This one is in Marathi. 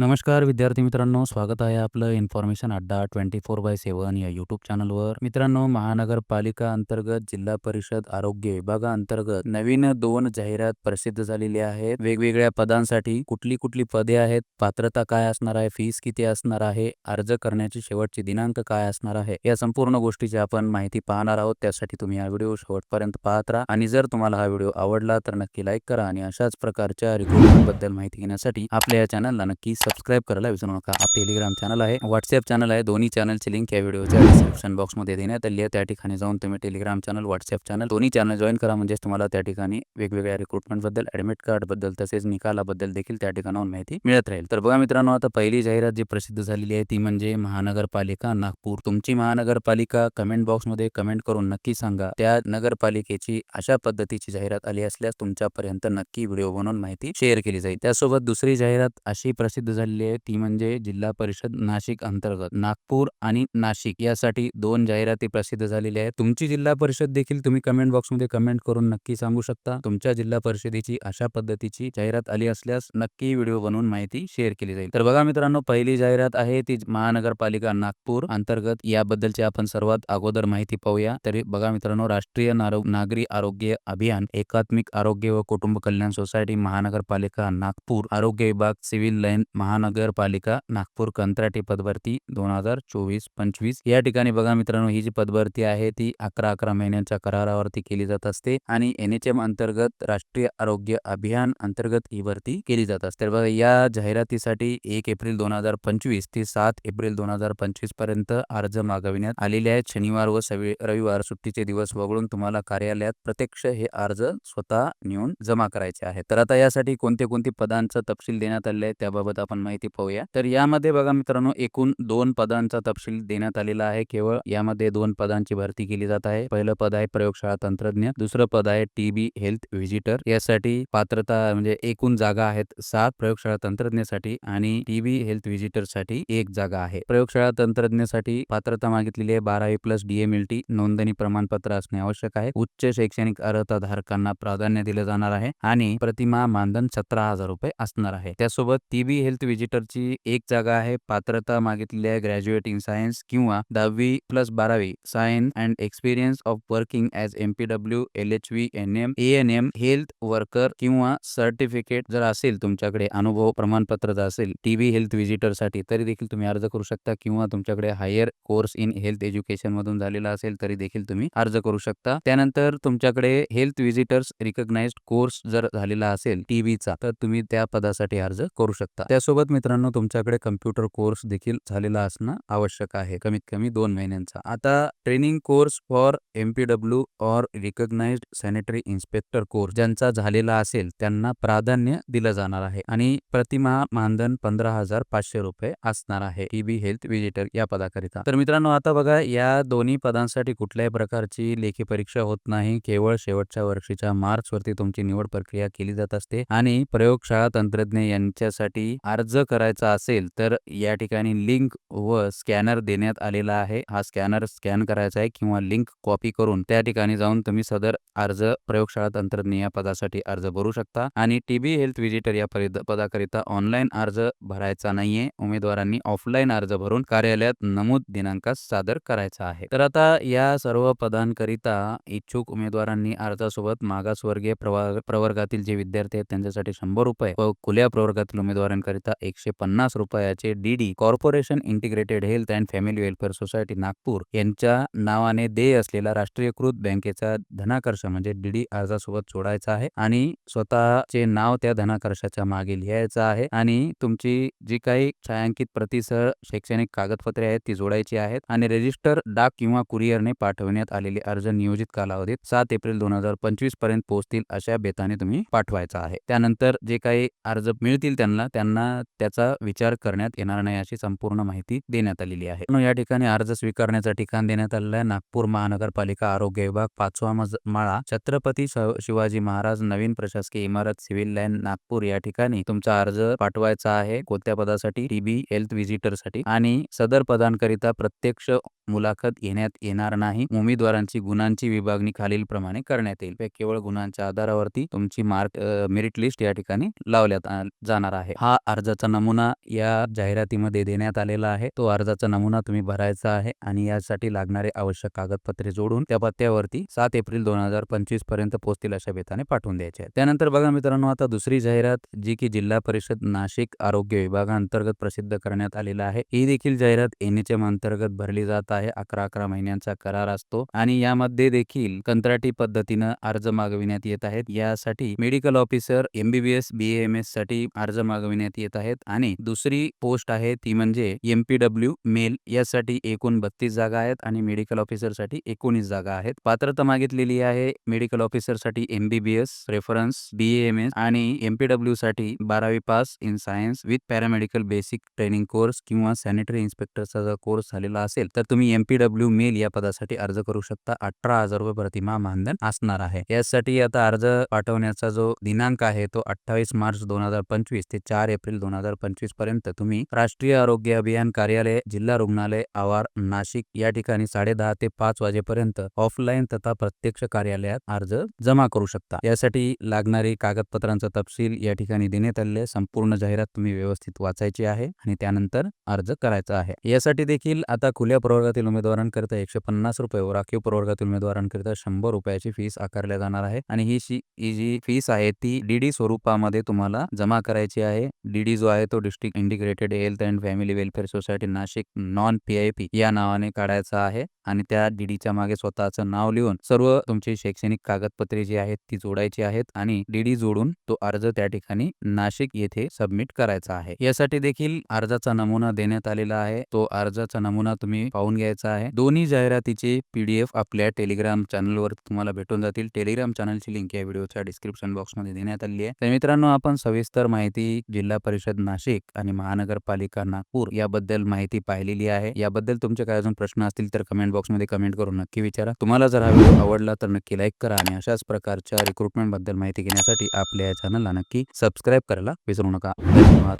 नमस्कार विद्यार्थी मित्रांनो स्वागत आहे आपलं इन्फॉर्मेशन अड्डा ट्वेंटी फोर बाय सेवन या यूट्यूब चॅनलवर मित्रांनो महानगरपालिका अंतर्गत जिल्हा परिषद आरोग्य विभागाअंतर्गत नवीन दोन जाहिरात प्रसिद्ध झालेली आहेत. वेगवेगळ्या पदांसाठी कुठली कुठली पदे आहेत पात्रता काय असणार आहे फीस किती असणार आहे अर्ज करण्याची शेवटची दिनांक काय असणार आहे या संपूर्ण गोष्टीची आपण माहिती पाहणार आहोत. त्यासाठी तुम्ही हा व्हिडिओ शेवटपर्यंत पाहत राहा. आणि जर तुम्हाला हा व्हिडिओ आवडला तर नक्की लाईक करा. आणि अशाच प्रकारच्या रिक्रुटमेंटबद्दल माहिती घेण्यासाठी आपल्या या चॅनलला नक्की सबस्क्राईब करायला विसरू नका. हा टेलिग्राम चॅनल आहे. व्हॉट्सअप चॅनल आहे. दोन्ही चॅनलची लिंक या व्हिडिओच्या डिस्क्रिप्शन बॉक्समध्ये देण्यात आली आहे. त्या ठिकाणी जाऊन तुम्ही टेलिग्राम चॅनल व्हॉट्सअप चॅनल दोन्ही चॅनल जॉईन करा. म्हणजेच तुम्हाला त्या ठिकाणी वेगवेगळ्या रिक्रुटमेंटबद्दल ऍडमिट कार्डबद्दल तसेच निकालाबद्दल देखील त्या ठिकाणाहून माहिती मिळत राहील. तर बघा मित्रांनो आता पहिली जाहिरात जी प्रसिद्ध झालेली आहे ती म्हणजे महानगरपालिका नागपूर. तुमची महानगरपालिका कमेंट बॉक्समध्ये कमेंट करून नक्की सांगा. त्या नगरपालिकेची अशा पद्धतीची जाहिरात आली असल्यास तुमच्यापर्यंत नक्की व्हिडिओ बनवून माहिती शेअर केली जाईल. त्यासोबत दुसरी जाहिरात अशी प्रसिद्ध झालेली आहे ती म्हणजे जिल्हा परिषद नाशिक अंतर्गत. नागपूर आणि नाशिक यासाठी दोन जाहिराती प्रसिद्ध झालेल्या आहेत. तुमची जिल्हा परिषद देखील तुम्ही कमेंट बॉक्समध्ये कमेंट करून नक्की सांगू शकता. तुमच्या जिल्हा परिषदेची अशा पद्धतीची जाहिरात आली असल्यास नक्की व्हिडिओ बनवून माहिती शेअर केली जाईल. तर बघा मित्रांनो पहिली जाहिरात आहे ती महानगरपालिका नागपूर अंतर्गत. याबद्दलची आपण सर्वात अगोदर माहिती पाहूया. तरी बघा मित्रांनो राष्ट्रीय नागरी आरोग्य अभियान एकात्मिक आरोग्य व कुटुंब कल्याण सोसायटी महानगरपालिका नागपूर आरोग्य विभाग सिव्हिल लाईन महानगरपालिका नागपूर कंत्राटी पदभरती दोन हजार चोवीस पंचवीस. या ठिकाणी बघा मित्रांनो ही जी पदभरती आहे ती अकरा अकरा महिन्यांच्या करारावरती केली जात असते आणि एन एच एम अंतर्गत राष्ट्रीय आरोग्य अभियान अंतर्गत ही भरती केली जात असते. बघा या जाहिरातीसाठी एक एप्रिल दोन हजार पंचवीस ते सात एप्रिल दोन हजार पंचवीसपर्यंत अर्ज मागविण्यात आलेले आहेत. शनिवार व सवि- रविवार सुट्टीचे दिवस वगळून तुम्हाला कार्यालयात प्रत्यक्ष हे अर्ज स्वतः नेऊन जमा करायचे आहेत. तर आता यासाठी कोणते कोणते पदांचा तपशील देण्यात आले आहे त्याबाबत आपण माहिती पाहूया. तर यामध्ये बघा मित्रांनो एकूण दोन पदांचा तपशील देण्यात आलेला आहे. केवळ यामध्ये दोन पदांची भरती केली जात आहे. पहिलं पद आहे प्रयोगशाळा तंत्रज्ञ. दुसरं पद आहे टीबी हेल्थ व्हिजिटर. यासाठी पात्रता म्हणजे एकूण जागा आहेत सात प्रयोगशाळा तंत्रज्ञसाठी आणि टीबी हेल्थ व्हिजिटरसाठी एक जागा आहे. प्रयोगशाळा तंत्रज्ञसाठी पात्रता मागितलेली आहे बारावी प्लस डीएमएलटी नोंदणी प्रमाणपत्र असणे आवश्यक आहे. उच्च शैक्षणिक अर्हता धारकांना प्राधान्य दिले जाणार आहे आणि प्रतिमा मानधन सतरा हजार रुपये असणार आहे. त्यासोबत टीबी हेल्थ व्हिजिटरची एक जागा आहे पात्रता मागितलेली आहे ग्रॅज्युएट इन सायन्स किंवा दहावी प्लस बारावी. Science and experience of working as MPW L H V N M A N M health worker किंवा सर्टिफिकेट जर असेल तुमच्याकडे अनुभव प्रमाणपत्र जर असेल टीबी हेल्थ विजिटरसाठी तरी देखील तुम्ही अर्ज करू शकता किंवा तुमच्याकडे higher course in health education मधून झालेला असेल तरी देखील तुम्ही अर्ज करू शकता. त्यानंतर तुमच्याकडे हेल्थ व्हिजिटर्स रिकग्नाइज्ड कोर्स जर झालेला असेल टीबीचा तर तुम्ही त्या पदासाठी अर्ज करू शकता. त्यासोबत मित्रांनो तुमच्याकडे कम्प्युटर कोर्स देखील झालेला असणं आवश्यक आहे. कमीत कमी दोन महिन्यांचा. आता ट्रेनिंग कोर्स फॉर एमपीडब्ल्यू और रिकग्नाइज्ड सॅनिटरी इन्स्पेक्टर कोर्स ज्यांचा झालेला असेल त्यांना प्राधान्य दिलं जाणार आहे आणि प्रतिमा मानधन पंधरा हजार पाचशे रुपये असणार आहे. टीबी हेल्थ व्हिजिटर या पदाकरिता. तर मित्रांनो आता बघा या दोन्ही पदांसाठी कुठल्याही प्रकारची लेखी परीक्षा होत नाही. केवळ शेवटच्या वर्षीच्या मार्च वरती तुमची निवड प्रक्रिया केली जात असते आणि प्रयोगशाळा तंत्रज्ञ यांच्यासाठी अर्ज करायचा असेल तर या ठिकाणी लिंक व स्कॅनर देण्यात आलेला आहे. हा स्कॅनर स्कॅन करायचा आहे किंवा लिंक कॉपी करून त्या ठिकाणी जाऊन तुम्ही सदर अर्ज प्रयोगशाळा तंत्रज्ञ या पदासाठी अर्ज भरू शकता. आणि टीबी हेल्थ व्हिजिटर या पदाकरिता ऑनलाईन अर्ज भरायचा नाहीये. उमेदवारांनी ऑफलाईन अर्ज भरून कार्यालयात नमूद दिनांकास सादर करायचा आहे. तर आता या सर्व पदांकरिता इच्छुक उमेदवारांनी अर्जासोबत मागासवर्गीय प्रवा- प्रवर्गातील जे विद्यार्थी आहेत त्यांच्यासाठी शंभर रुपये व खुल्या प्रवर्गातील उमेदवारांकरिता एकशे पन्नास रुपयाचे DD corporation integrated health and family welfare society Nagpur यांच्या नावाने देय असलेला राष्ट्रीयकृत बँकेचा धनाकर्ष म्हणजे डीडी अर्जासोबत जोडायचा आहे आणि स्वतःचे नाव त्या धनाकर्षाच्या मागे लिहायचं आहे आणि तुमची जी काही छायांकित प्रतिसह शैक्षणिक कागदपत्रे आहेत ती जोडायची आहेत आणि रजिस्टर डाक किंवा कुरिअरने पाठवण्यात आलेले अर्ज नियोजित कालावधीत सात एप्रिल दोन हजार पंचवीसपर्यंत पोहोचतील अशा बेताने तुम्ही पाठवायचा आहे. त्यानंतर जे काही अर्ज मिळतील त्यांना त्यांना त्याचा विचार करण्यात येणार नाही अशी संपूर्ण माहिती देण्यात आलेली आहे. म्हणून या ठिकाणी अर्ज स्वीकारण्याचं ठिकाण देण्यात आलेलं आहे. नागपूर महानगरपालिका आरोग्य विभाग पाचवा मज माळा छत्रपती शिवाजी महाराज नवीन प्रशासकीय इमारत सिव्हिल लाईन नागपूर या ठिकाणी तुमचा अर्ज पाठवायचा आहे. कोणत्या पदासाठी? टीबी हेल्थ व्हिजिटरसाठी आणि सदर पदांकरिता प्रत्यक्ष मुलाखत घेण्यात येणार नाही. उमेदवारांची गुणांची विभागणी खालील प्रमाणे करण्यात येईल. केवळ गुणांच्या आधारावरती तुमची मार्क मेरिट लिस्ट या ठिकाणी लावण्यात जाणार आहे. हा अर्ज अर्जाचा नमुना या जाहिरातीमध्ये देण्यात आलेला आहे. तो अर्जाचा नमुना तुम्ही भरायचा आहे आणि यासाठी लागणारे आवश्यक कागदपत्रे जोडून त्या पत्त्यावरती सात एप्रिल दोन हजार पंचवीसपर्यंत पोहोचतील अशा बेताने पाठवून द्यायचे आहे त्यानंतर बघा मित्रांनो आता दुसरी जाहिरात जी की जिल्हा परिषद नाशिक आरोग्य विभागाअंतर्गत प्रसिद्ध करण्यात आलेला आहे. ही देखील जाहिरात एनएचएम अंतर्गत भरली जात आहे. अकरा अकरा महिन्यांचा करार असतो आणि यामध्ये देखील कंत्राटी पद्धतीनं अर्ज मागविण्यात येत आहेत. यासाठी मेडिकल ऑफिसर एमबीबीएस बीएमएससाठी अर्ज मागविण्यात येत आहेत. आणि दुसरी पोस्ट आहे ती म्हणजे एमपीडब्ल्यू मेल यासाठी एकूण बत्तीस जागा आहेत आणि मेडिकल ऑफिसरसाठी एकोणीस जागा आहेत. पात्रता मागितलेली आहे मेडिकल ऑफिसरसाठी एमबीबीएस रेफरन्स बीएएमएस आणि एमपीडब्ल्यू साठी बारावी pass in science with paramedical basic training course किंवा सॅनिटरी इन्स्पेक्टरचा जर कोर्स झालेला असेल तर तुम्ही एमपीडब्ल्यू मेल या पदासाठी अर्ज करू शकता. अठरा हजार रुपये प्रतिमा मानधन असणार आहे. यासाठी आता अर्ज पाठवण्याचा जो दिनांक आहे तो अठ्ठावीस मार्च दोन हजार पंचवीस ते चार एप्रिल दोन हजार पंचवीसपर्यंत तुम्ही राष्ट्रीय आरोग्य अभियान कार्यालय जिल्हा रुग्णालय आवार नाशिक या ठिकाणी साडे दहा ते पाच वाजेपर्यंत ऑफलाईन तथा प्रत्यक्ष कार्यालयात अर्ज जमा करू शकता. यासाठी लागणारी कागदपत्रांचा तपशील या ठिकाणी देण्यात आलेले संपूर्ण जाहिरात तुम्ही व्यवस्थित वाचायची आहे आणि त्यानंतर अर्ज करायचा आहे. यासाठी देखील आता खुल्या प्रवर्गातील उमेदवारांकरिता एकशे पन्नास रुपये व राखीव प्रवर्गातील उमेदवारांकरिता शंभर रुपयाची फीस आकारल्या जाणार आहे आणि ही शी ही जी फीस आहे ती डीडी स्वरूपामध्ये तुम्हाला जमा करायची आहे. डीडी जो आहे तो district integrated health and family welfare society Nashik non P I P या नावाने काढायचा आहे आणि त्या डीडीच्या मागे स्वतःचं नाव लिहून सर्व तुमची शैक्षणिक कागदपत्रे जी आहेत ती जोडायची आहेत आणि डीडी जोडून तो अर्ज त्या ठिकाणी नाशिक येथे सबमिट करायचा आहे. यासाठी देखील अर्जाचा नमुना देण्यात आलेला आहे. तो अर्जाचा नमुना तुम्ही पाहून घ्यायचा आहे. दोन्ही जाहिरातीचे पीडीएफ आपल्या टेलिग्राम चॅनलवर तुम्हाला भेटून जातील. टेलिग्राम चॅनलची लिंक या व्हिडिओच्या डिस्क्रिप्शन बॉक्समध्ये देण्यात आली आहे. तर मित्रांनो आपण सविस्तर माहिती जिल्हा परिषद नाशिक आणि महानगरपालिका नागपूर याबद्दल माहिती पाहिलेली आहे. याबद्दल तुमचे काय अजून प्रश्न असतील तर कमेंट बॉक्समध्ये कमेंट करून नक्की विचारा. तुम्हाला जर हा व्हिडिओ आवडला तर नक्की लाईक करा आणि अशाच प्रकारच्या रिक्रुटमेंटबद्दल माहिती घेण्यासाठी आपल्या या चॅनलला नक्की सबस्क्राईब करायला विसरू नका. धन्यवाद.